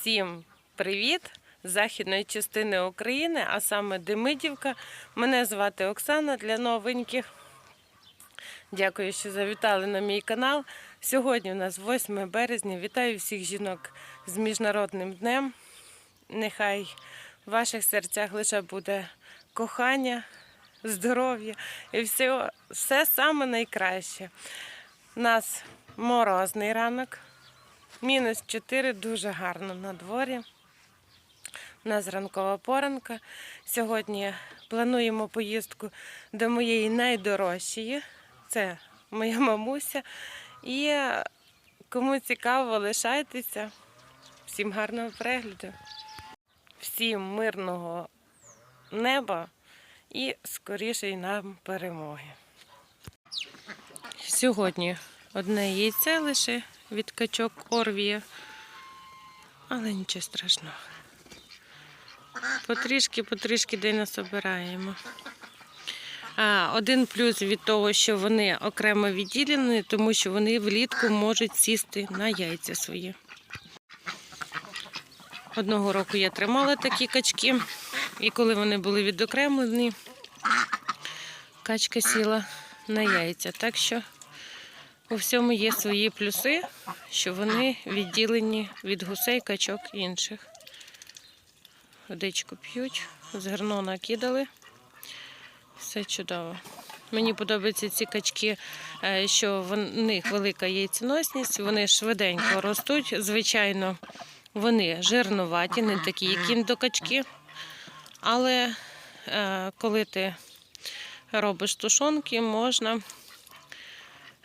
Всім привіт з західної частини України, а саме Демидівка. Мене звати Оксана для новеньких. Дякую, що завітали на мій канал. Сьогодні у нас 8 березня. Вітаю всіх жінок з Міжнародним днем. Нехай в ваших серцях лише буде кохання, здоров'я і все, все саме найкраще. У нас морозний ранок. Мінус 4, дуже гарно на дворі. У нас ранкова поранка. Сьогодні плануємо поїздку до моєї найдорожчої. Це моя мамуся. І кому цікаво, лишайтеся. Всім гарного перегляду. Всім мирного неба і скорішої нам перемоги. Сьогодні одне яйце лише від качок Орвія, але нічого страшного. Потрішки, потрішки день насобираємо. Один плюс від того, що вони окремо відділені, тому що вони влітку можуть сісти на яйця свої. Одного року я тримала такі качки, і коли вони були відокремлені, качка сіла на яйця. Так що у всьому є свої плюси, що вони відділені від гусей, качок і інших. Водичку п'ють, з зерно накидали. Все чудово. Мені подобаються ці качки, е, що в них велика яйценосність, вони швиденько ростуть. Звичайно, вони жирнуваті, не такі, як індокачки. Але е, коли ти робиш тушонки, можна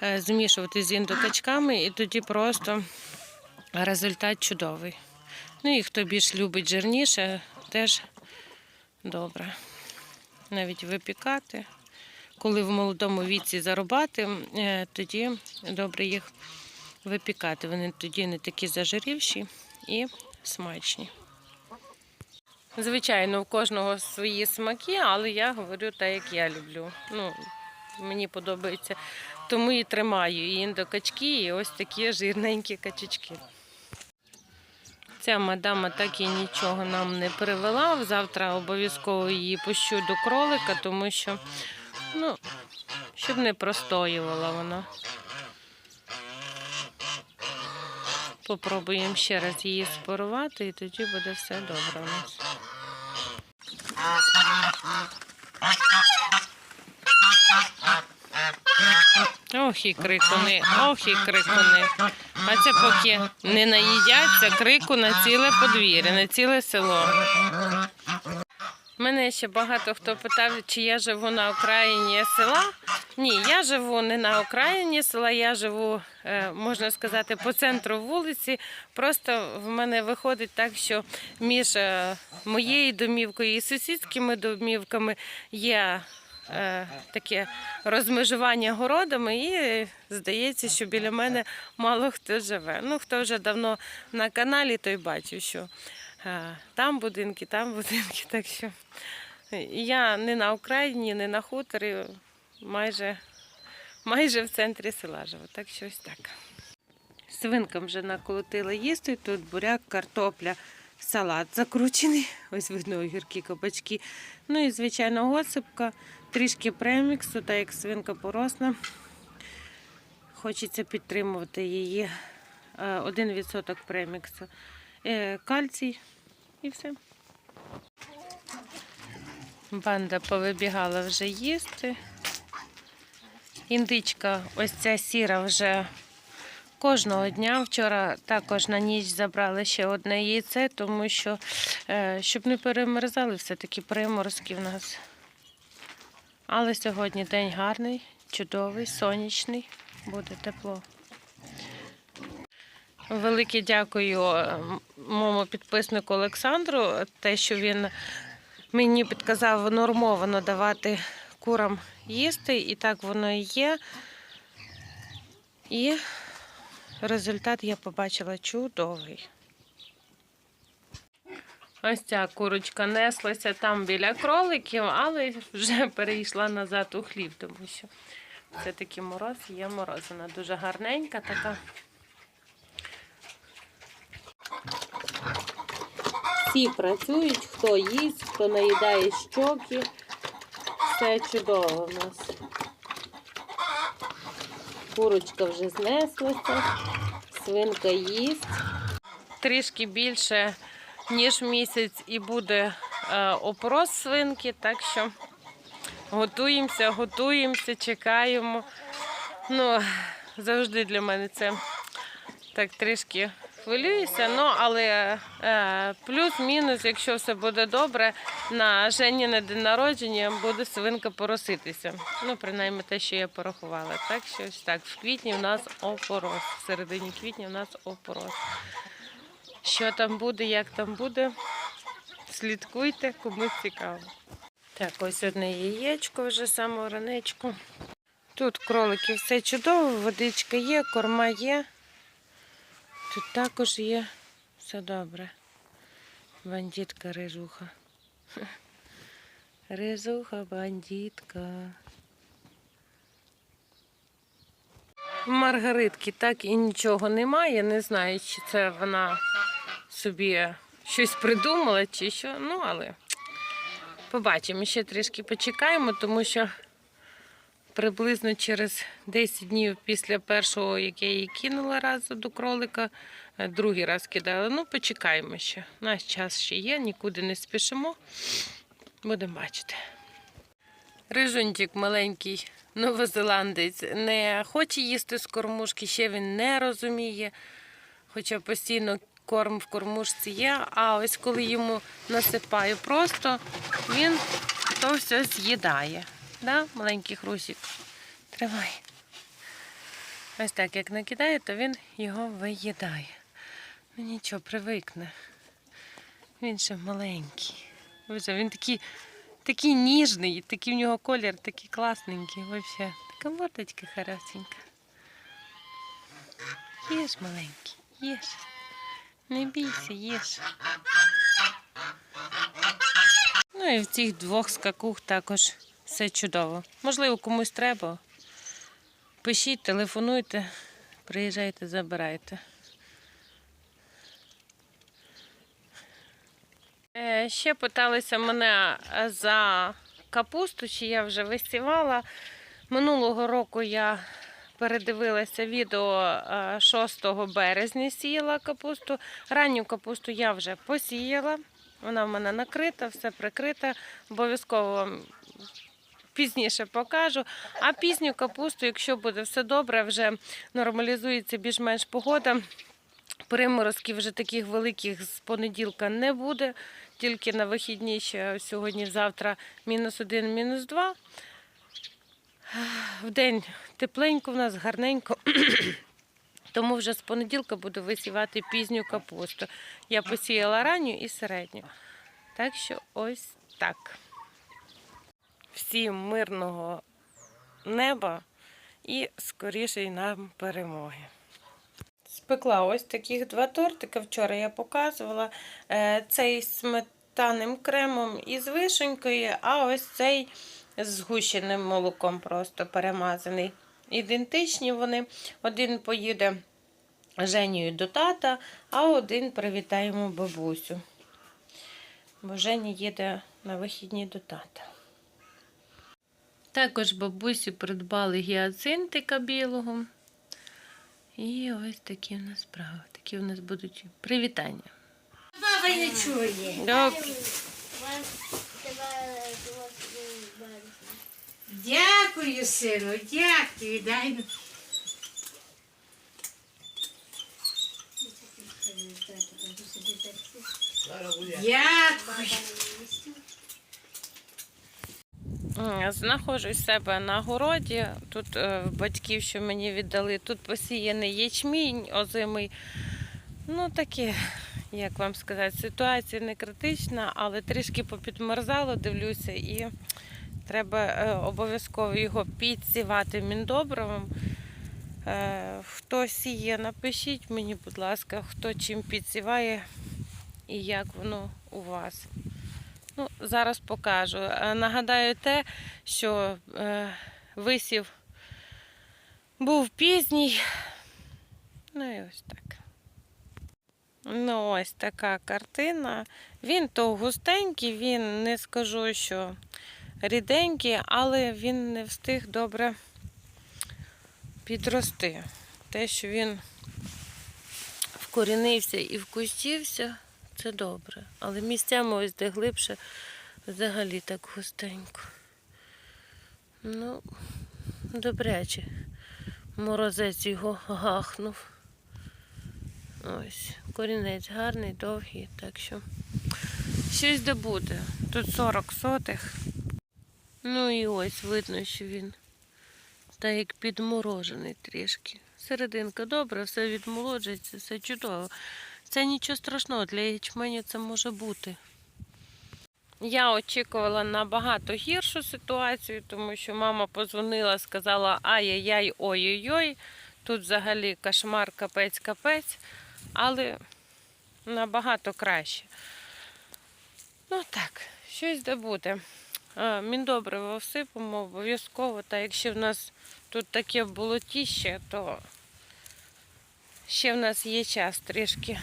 змішувати з індокачками, і тоді просто результат чудовий. Ну і хто більш любить жирніше, теж добре. Навіть випікати. Коли в молодому віці зарубати, е, тоді добре їх випікати. Вони тоді не такі зажирівші і смачні. Звичайно, у кожного свої смаки, але я говорю так, як я люблю. Ну, мені подобається. Тому і тримаю і індокачки, і ось такі жирненькі качечки. Ця мадама так і нічого нам не привела. Завтра обов'язково її пущу до кролика, тому що, ну, щоб не простоювала вона. Попробуємо ще раз її спорувати, і тоді буде все добре у нас. Ох і крикуни, ох і крикуни. А це поки не наїдяться, крику на ціле подвір'я, на ціле село. Мене ще багато хто питав, чи я живу на окраїні села. Ні, я живу не на окраїні села, я живу, е, можна сказати, по центру вулиці. Просто в мене виходить так, що між е, моєю домівкою і сусідськими домівками є таке розмежування городами, і е, здається, що біля мене мало хто живе. Ну, хто вже давно на каналі, той бачив, що е, там будинки, там будинки. Так що я не на Україні, не на хуторі, майже, майже в центрі села живу. Так що так. Свинкам вже наколотила їсти. Тут буряк, картопля, салат закручений. Ось видно огірки, кабачки. Ну і, звичайно, госипка, трішки преміксу, так як свинка поросла. Хочеться підтримувати її. Е, 1% преміксу. Е, Кальцій і все. Банда повибігала вже їсти. Індичка, ось ця сіра вже кожного дня. Вчора також на ніч забрали ще одне яйце, тому що, е, щоб не перемерзали, все-таки приморозки в нас. Але сьогодні день гарний, чудовий, сонячний, буде тепло. Велике дякую е, моєму підписнику Олександру, те, що він мені підказав нормовано давати курам їсти, і так воно і є. І результат я побачила чудовий. Ось ця курочка неслася там біля кроликів, але вже перейшла назад у хлів, тому що все-таки мороз є мороз. Вона дуже гарненька така. Всі працюють, хто їсть, хто наїдає щоки. Все чудово в нас. Курочка вже знеслася, свинка їсть. Трішки більше, ніж місяць, і буде е, опорос свинки, так що готуємося, готуємося, чекаємо. Ну, завжди для мене це так трішки хвилююся. Ну, але е, плюс-мінус, якщо все буде добре, на Жені на день народження буде свинка пороситися. Ну, принаймні те, що я порахувала. Так що ось так. В квітні в нас опорос. В середині квітня в нас опорос. Що там буде, як там буде, слідкуйте, комусь цікаво. Так, ось одне яєчко вже самого ранечку. Тут кролики все чудово, водичка є, корма є. Тут також є все добре. Бандитка рижуха. Бандитка. В Маргаритки так і нічого немає. Не знаю, чи це вона собі щось придумала, чи що. Ну, але побачимо. Ще трішки почекаємо, тому що приблизно через 10 днів після першого, як я її кинула разу до кролика, е, другий раз кидала. Ну, почекаємо ще. У нас час ще є, нікуди не спішимо. Будемо бачити. Рижунчик маленький новозеландець не хоче їсти з кормушки, ще він не розуміє, хоча постійно корм в кормушці є. А ось коли йому насипаю просто, він то все з'їдає. Да, маленький хрусик? Тримай. Ось так, як накидає, то він його виїдає. Ну нічого, привикне. Він ще маленький. Він такий, такий ніжний, такий в нього колір, такий класненький. Вообще. Така мордочка хорошенька. Їж маленький, їж. Не бійся, їж. Ну і в цих двох скакух також все чудово. Можливо, комусь треба. Пишіть, телефонуйте, приїжджайте, забирайте. Е, Ще питалися мене за капусту, чи я вже висівала. Минулого року я передивилася відео е, 6 березня сіяла капусту. Ранню капусту я вже посіяла. Вона в мене накрита, все прикрита. Обов'язково вам пізніше покажу. А пізню капусту, якщо буде все добре, вже нормалізується більш-менш погода. Приморозків вже таких великих з понеділка не буде, тільки на вихідні ще сьогодні-завтра мінус один, мінус два. В день тепленько в нас, гарненько. Тому вже з понеділка буду висівати пізню капусту. Я посіяла ранню і середню. Так що ось так. Всім мирного неба і скоріше нам перемоги. Спекла ось таких два тортика. Вчора я показувала. Е, Цей з сметанним кремом із вишенькою, а ось цей з згущеним молоком просто перемазаний. Ідентичні вони. Один поїде Женію до тата, а один привітаємо бабусю. Бо Женя їде на вихідні до тата. Також бабусі придбали гіацинтика білого. І ось такі в нас справи. Такі в нас будуть привітання. Баба не чує. Добре. Дякую, сину, дякую. Дай. Дякую. Знаходжусь в себе на городі. Тут е, батьків, що мені віддали, тут посіяний ячмінь озимий. Ну, таке, як вам сказати, ситуація не критична, але трішки попідмерзало, дивлюся, і треба е, обов'язково його підсівати міндобривом. Е, Хто сіє, напишіть мені, будь ласка, хто чим підсіває і як воно у вас. Ну, зараз покажу. Е, Нагадаю те, що висів був пізній. Ну і ось так. Ну, ось така картина. Він то густенький, він не скажу, що ріденький, але він не встиг добре підрости. Те, що він вкорінився і вкустівся, це добре. Але місцями ось де глибше взагалі так густенько. Ну, добряче. Морозець його гахнув. Ось, корінець гарний, довгий, так що щось де буде. Тут 40 сотих. Ну і ось видно, що він так як підморожений трішки. Серединка добре, все відмолоджується, все чудово. Це нічого страшного, для ячменю це може бути. Я очікувала набагато гіршу ситуацію, тому що мама позвонила, сказала ай-яй-яй, ой-ой-ой. Тут взагалі кошмар, капець, капець, але набагато краще. Ну так, щось де буде. Міндобриво всипемо обов'язково, та якщо в нас тут таке болотіще, то ще в нас є час трішки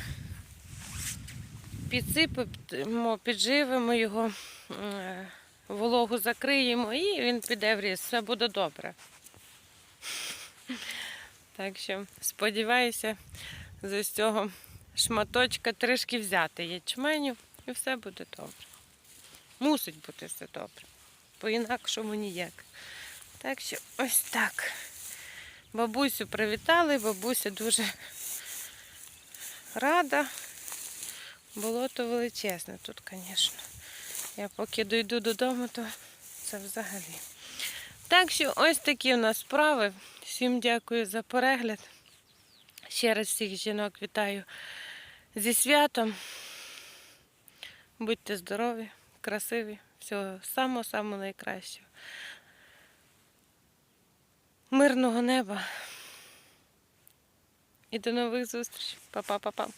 підсипемо, підживемо його, е, вологу закриємо і він піде в ріс. Все буде добре. Так що сподіваюся, з цього шматочка трішки взяти ячменю і все буде добре. Мусить бути все добре. По-інакшому ніяк. Так що ось так. Бабусю привітали, бабуся дуже рада. Болото величезне тут, звісно. Я поки дойду додому, то це взагалі. Так що ось такі у нас справи. Всім дякую за перегляд. Ще раз всіх жінок вітаю зі святом. Будьте здорові, красиві, всього самого-самого найкращого. Мирного неба. І до нових зустрічей. Па-па-па-па.